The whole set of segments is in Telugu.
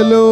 Hello.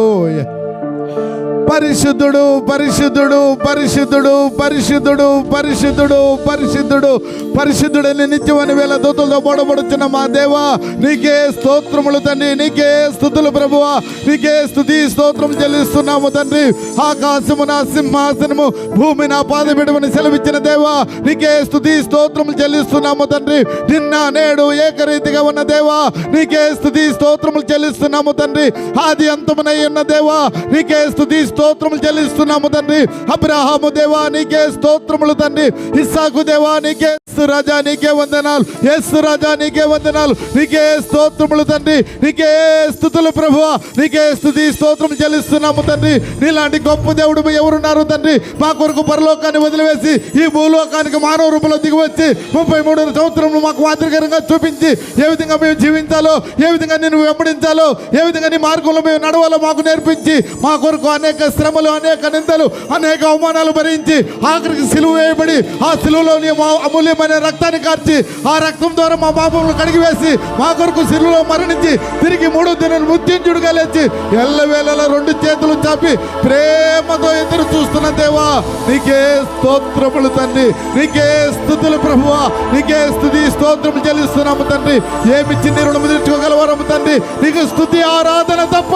పరిశుద్ధుడు పరిశుద్ధుడు పరిశుద్ధుడు పరిశుద్ధుడు పరిశుద్ధుడు పరిశుద్ధుడు పరిశుద్ధుడని నిత్యమని వేల దూతలతో పొడబడుచున్న మా దేవా నీకే స్తోత్రములు తండ్రి నీకే స్థుతులు ప్రభువ నీకే స్థుతి స్తోత్రం చెల్లిస్తున్నాము తండ్రి. ఆకాశము నా సింహాసనము భూమి నా పాదబిడమని సెలవిచ్చిన దేవా నీకే స్థుతి స్తోత్రములు చెల్లిస్తున్నాము తండ్రి. నిన్న నేడు ఏకరీతిగా ఉన్న దేవా నీకే స్థుతి స్తోత్రములు చెల్లిస్తున్నాము తండ్రి. ఆది అంతమునై ఉన్న దేవా నీకే స్థుతి స్తోత్రములు చెల్లిస్తున్నాము తండ్రి. అబ్రహాము దేవా నీకే స్తోత్రములు తండ్రి. ఇస్సాకు దేవా నీకే రాజా నీకే వందనాలు. ఎస్ రాజా నీకే వందనాలు. నీకే స్తోత్రములు తండ్రి. నీకే స్థుతులు ప్రభువా. నీకే స్థుతి స్తోత్రం చెల్లిస్తున్నాము తండ్రి. నీలాంటి గొప్ప దేవుడు ఎవరున్నారు తండ్రి? మా కొరకు పరలోకాన్ని వదిలివేసి ఈ భూలోకానికి మానవ రూపంలో దిగివచ్చి ముప్పై మూడు సంవత్సరంలో మాకు మాదిరికరంగా చూపించి ఏ విధంగా మేము జీవించాలో ఏ విధంగా నేను వెంబడించాలో ఏ విధంగా నీ మార్గంలో మేము నడవాలో మాకు నేర్పించి మా కొరకు అనేక శ్రమలు అనేక నిందలు అనేక అవమానాలు భరించి ఆఖరికి సిలువ వేయబడి ఆ సిలువలోని మా అమూల్యమైన రక్తాన్ని కార్చి ఆ రక్తం ద్వారా మా పాపములు కడిగివేసి మా కొరకు సిలువలో మరణించి తిరిగి మూడు దినాలు మృత్యుంజుడుగా లేచి ఎల్లవేళలా రెండు చేతులు చాపి ప్రేమతో ఎదురు చూస్తున్న దేవా నీకే స్తోత్రములు తండ్రి నీకే స్థుతులు ప్రభువా నీకే స్థుతి స్తోత్రములు చెల్లిస్తున్నాము తండ్రి. ఏమిచ్చి నీ రుణము తీర్చుకోగలవారము తండ్రి? నీకు స్థుతి ఆరాధన తప్ప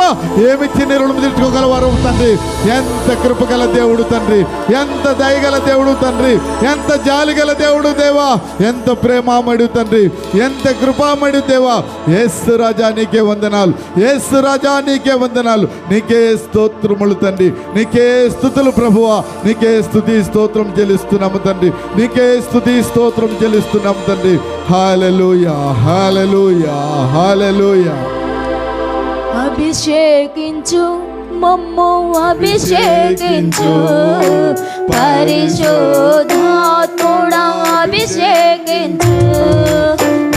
ఏమిచ్చి నీ రుణము తీర్చుకోగలవారము తండ్రి? ఎంత కృపగల దేవుడు తండ్రి ఎంత దయగల దేవుడు తండ్రి ఎంత జాలిగల దేవుడు దేవా ఎంత ప్రేమామడు తండ్రి ఎంత కృపామడు దేవా ఏసు రాజా నీకే వందనాలు ఏసు రాజా నీకే వందనాలు నీకే స్తోత్రములు తండ్రి నీకే స్థుతులు ప్రభువా నీకే స్థుతి స్తోత్రం చెల్లిస్తున్నాము తండ్రి నీకే స్థుతి స్తోత్రం చెల్లిస్తున్నాము తండ్రి. హాలలుయా హాలలుయా హాలలుయా అభిషేకించు మమ్ము అభిషేకించు. పరిశోధాత్ముడా అభిషేకించు.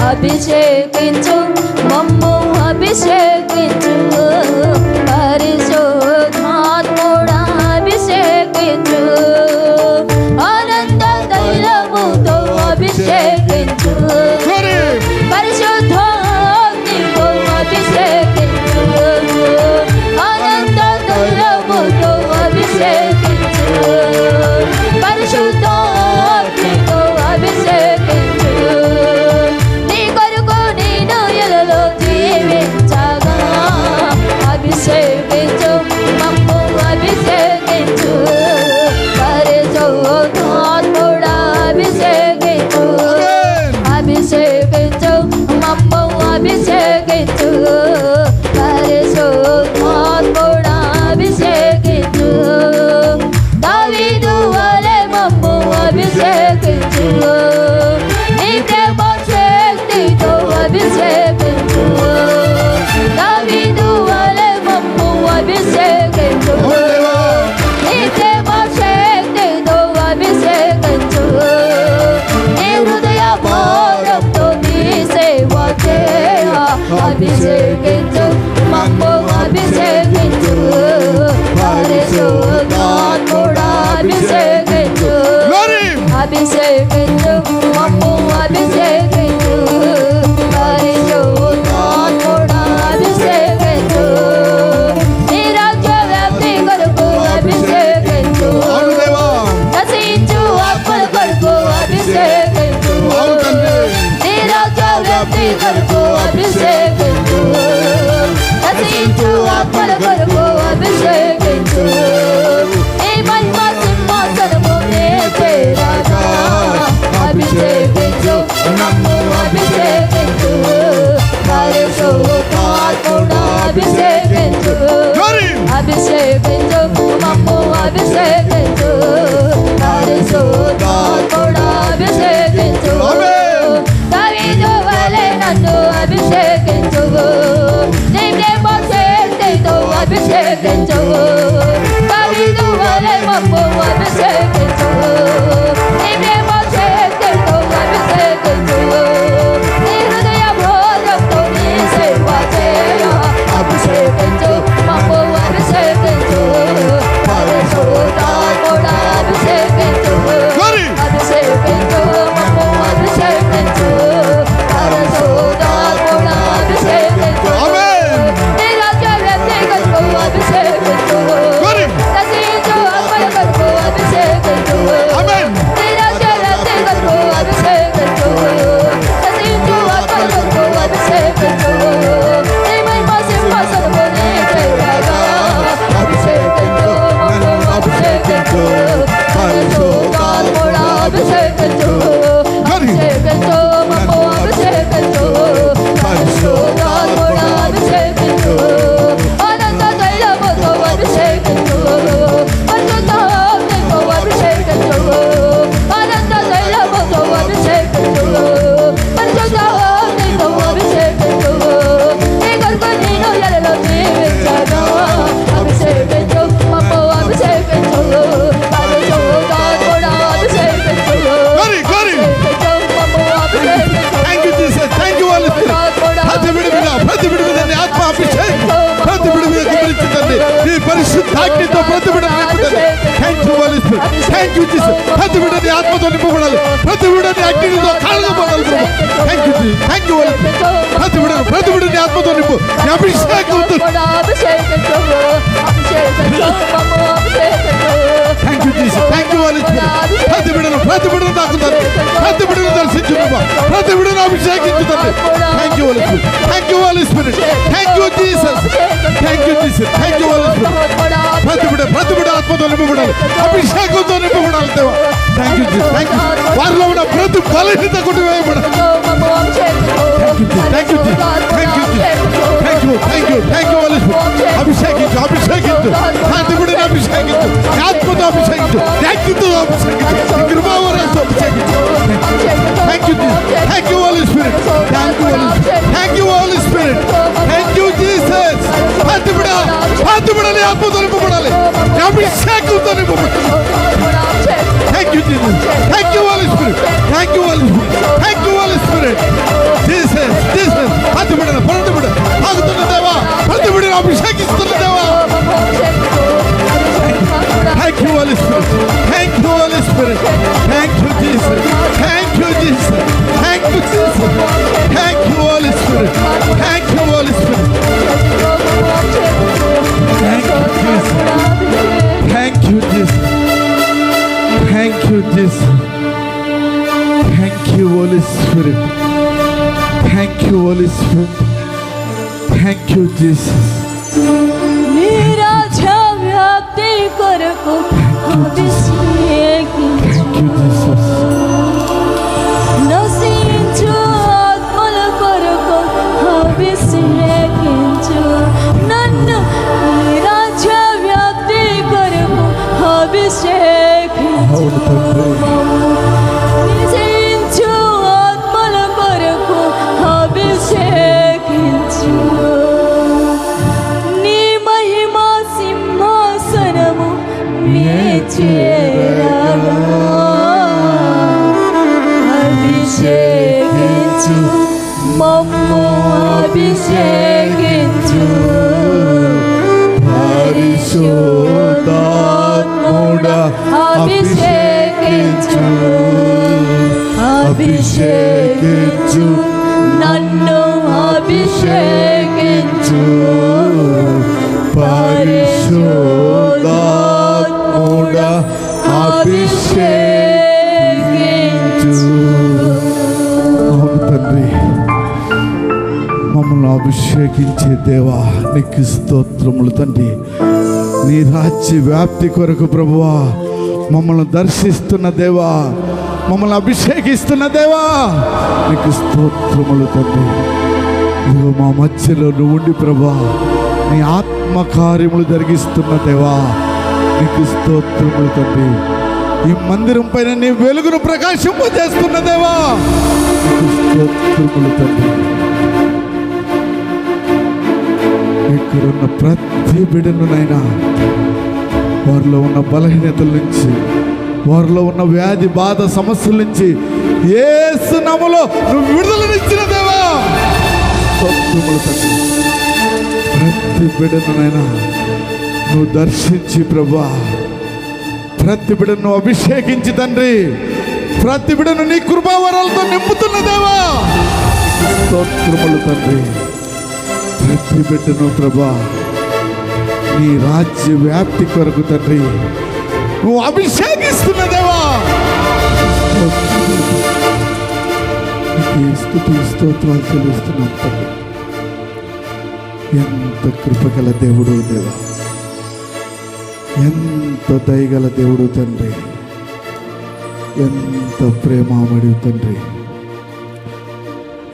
అభిషేకించు మమ్ము అభిషేకించు. అభిషేకించు మమ్ము అభిషేకించు. పరిశుద్ధాత్ముడా అభిషేకించు. అభిషేకించు మమ్ము అభిషేకించు. పరిశుద్ధాత్ముడా అభిషేకించు నీ రాజ్య వ్యాప్తి కొరకు అభిషేకించు. నశించు ఆత్మల కొరకు అభిషేకించు. నీ రాజ్య వ్యాప్తి కొరకు ప్రతి బిడ నీ ఆత్మతో నింపబడాలి ప్రతి బిడ నీ అగ్నితో కాళ్ళపడాలి థ్యాంక్ యూ థ్యాంక్ యూ వాళ్ళు ప్రతి బిడ ప్రతి బిడ నీ ఆత్మతో నింపు నీ అభిషేకంతో thank you Jesus thank you వాళ్ళు ప్రతి బిడ్డను ప్రతి బిడ్డను తాకుతారు ప్రతి బిడ్డను దర్శించు ప్రతి బిడ్డను అభిషేకించుతుంది థ్యాంక్ యూ వాళ్ళు థ్యాంక్ యూ వాళ్ళు spirit thank you Jesus thank you Jesus thank you వాళ్ళు ప్రతి బిడ్డ ప్రతి బిడ్డ ఆత్మతో నింపబడాలి. అభిషేకంతో నింపబడాలి దేవా. Thank you Jesus thank you వారిలో ఉన్న ప్రతి బలహీనత కొట్టివేయబడాలి. Holy Spirit. Thank you, Jesus. Thank you, Jesus. అభిషేకించు అభిషేకించే దేవా నీకు స్తోత్రములు తండ్రి. నీ రాజ్య వ్యాప్తి కొరకు ప్రభువా మమ్మల్ని దర్శిస్తున్న దేవా మమ్మల్ని అభిషేకిస్తున్న దేవా నీకు స్తోత్రములు తండ్రి. ఇదిగో మా మధ్యలో నువ్వు ఉండి ప్రభా నీ ఆత్మ కార్యములు జరిగిస్తున్న దేవా నీకు స్తోత్రములు తండ్రి. ఈ మందిరం పైన నీ వెలుగును ప్రకాశింపజేస్తున్న దేవా నీకు స్తోత్రములు తండ్రి. ఇక్కడున్న ప్రతి బిడ్డనునైనా వారిలో ఉన్న బలహీనతల నుంచి వారిలో ఉన్న వ్యాధి బాధ సమస్యల నుంచి ఏసు నమలో నువ్వు విడుదలనిచ్చిన దేవా! తండ్రి ప్రతి బిడ్డనునైనా నువ్వు దర్శించి ప్రభా ప్రతి బిడ్డను అభిషేకించి తండ్రి ప్రతి బిడ్డను నీ కృపావరాలతో నింపుతున్న దేవా! స్తోత్రములు తండ్రి ఎత్తి పెట్టను ప్రభా. నీ రాజ్య వ్యాప్తి కొరకు తండ్రి. నువ్వు అభిషేకిస్తున్న దేవా. స్థుతి స్తోత్రాలు తెలుస్తున్నాం తండ్రి. ఎంత కృపగల దేవుడు దేవా. ఎంత దయగల దేవుడు తండ్రి. ఎంత ప్రేమామడి తండ్రి.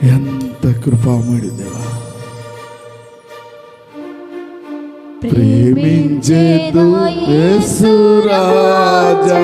ఎంత కృపామడి దేవ. ప్రేమించేదు యేసు రాజా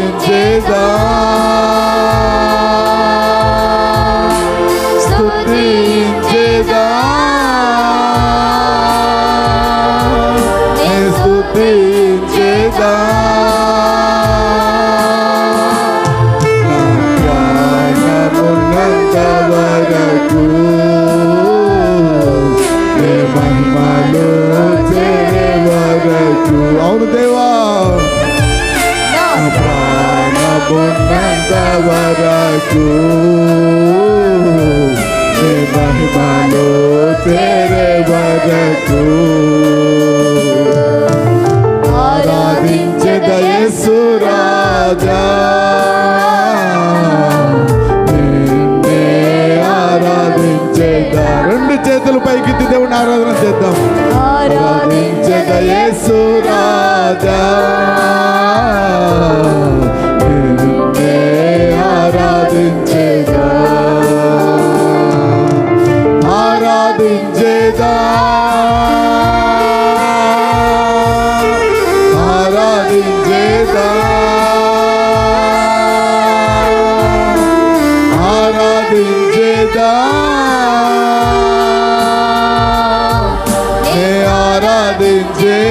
in Jesus. को मैं मेहमानों तेरे वजह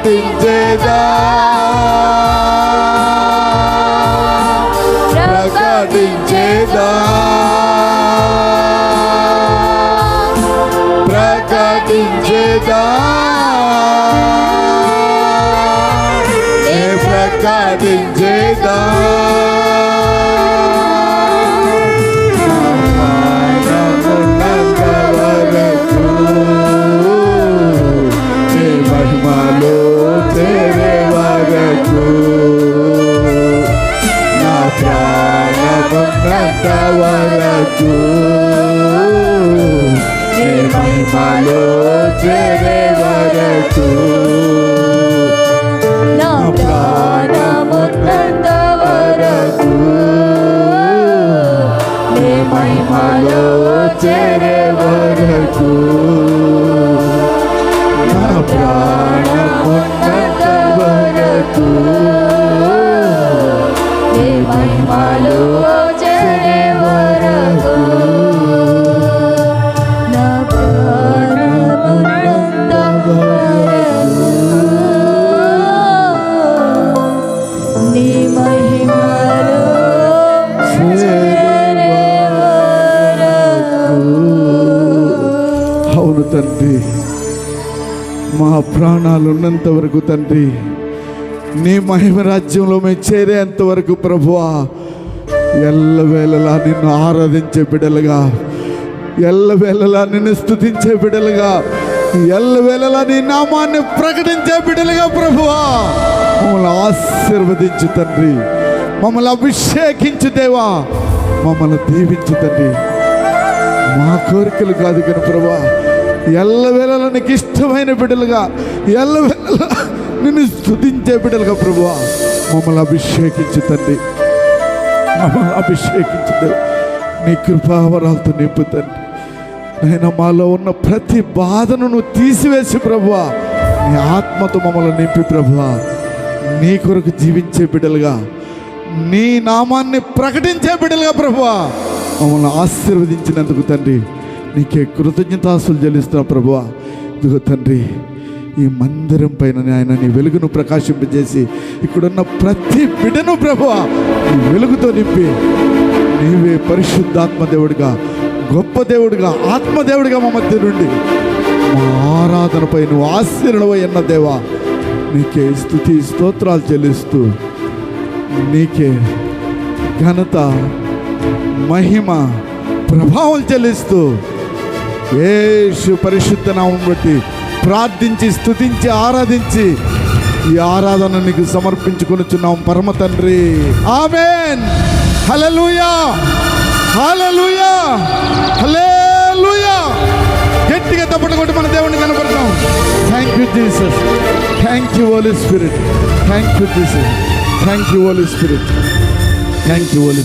ఆరాధించేదా ప్రభు నా ప్రాణమున్నంత వరకు నీ మహిమలో చేరే వరకు నా ప్రాణమున్నంత వరకు. నీ మహిమలో చేరే malu నీ మహిమ రాజ్యంలో మేము చేరేంత వరకు ప్రభువా ఎల్లవేళలా నిన్ను ఆరాధించే బిడ్డలుగా ఎల్లవేళలా నిన్ను స్తుతించే బిడ్డలుగా ఎల్లవేళలా నీ నామాన్ని ప్రకటించే బిడ్డలుగా ప్రభువా. మమ్మల్ని ఆశీర్వదించు తండ్రి. మమ్మల్ని అభిషేకించు దేవా. మమ్మల్ని దీవించు తండ్రి. మా కోరికలు కాదు కానీ ప్రభా ఎల్లవేళలా నీకు ఇష్టమైన బిడ్డలుగా ఎల్లవేళలా నిన్ను స్థుతించే బిడ్డలుగా ప్రభువా. మమ్మల్ని అభిషేకించు తండ్రి. మమ్మల్ని అభిషేకించు నీ కృపావరాలతో నింపు తండ్రి. నేను మాలో ఉన్న ప్రతి బాధను నువ్వు తీసివేసి ప్రభువా. నీ ఆత్మతో మమ్మల్ని నింపి ప్రభువా. నీ కొరకు జీవించే బిడ్డలుగా. నీ నామాన్ని ప్రకటించే బిడ్డలుగా ప్రభువా. మమ్మల్ని ఆశీర్వదించినందుకు తండ్రి. నీకే కృతజ్ఞతాసులు చెల్లిస్తున్నా ప్రభువా. ఇదిగో తండ్రి ఈ మందిరం పైన ఆయన నీ వెలుగును ప్రకాశింపజేసి ఇక్కడున్న ప్రతి బిడ్డను ప్రభు నీ వెలుగుతో నింపి నీవే పరిశుద్ధాత్మ దేవుడిగా గొప్ప దేవుడిగా ఆత్మదేవుడిగా మా మధ్య నుండి మా ఆరాధనపై నువ్వు ఆశీర్వై అన్న దేవా నీకే స్థుతి స్తోత్రాలు చెల్లిస్తూ నీకే ఘనత మహిమ ప్రభావం చెల్లిస్తూ యేసు పరిశుద్ధ నామం బట్టి ప్రార్థించి స్తుతించి ఆరాధించి ఈ ఆరాధన నీకు సమర్పించుకొనుచున్నాం పరమ తండ్రి. ఆమెన్. హల్లెలూయా. హల్లెలూయా. హల్లెలూయా. గట్టిగా తప్పట్లు కొట్టి మన దేవుడిని కనపడతాం thank you Jesus thank you holy spirit thank you Jesus thank you holy spirit thank you holy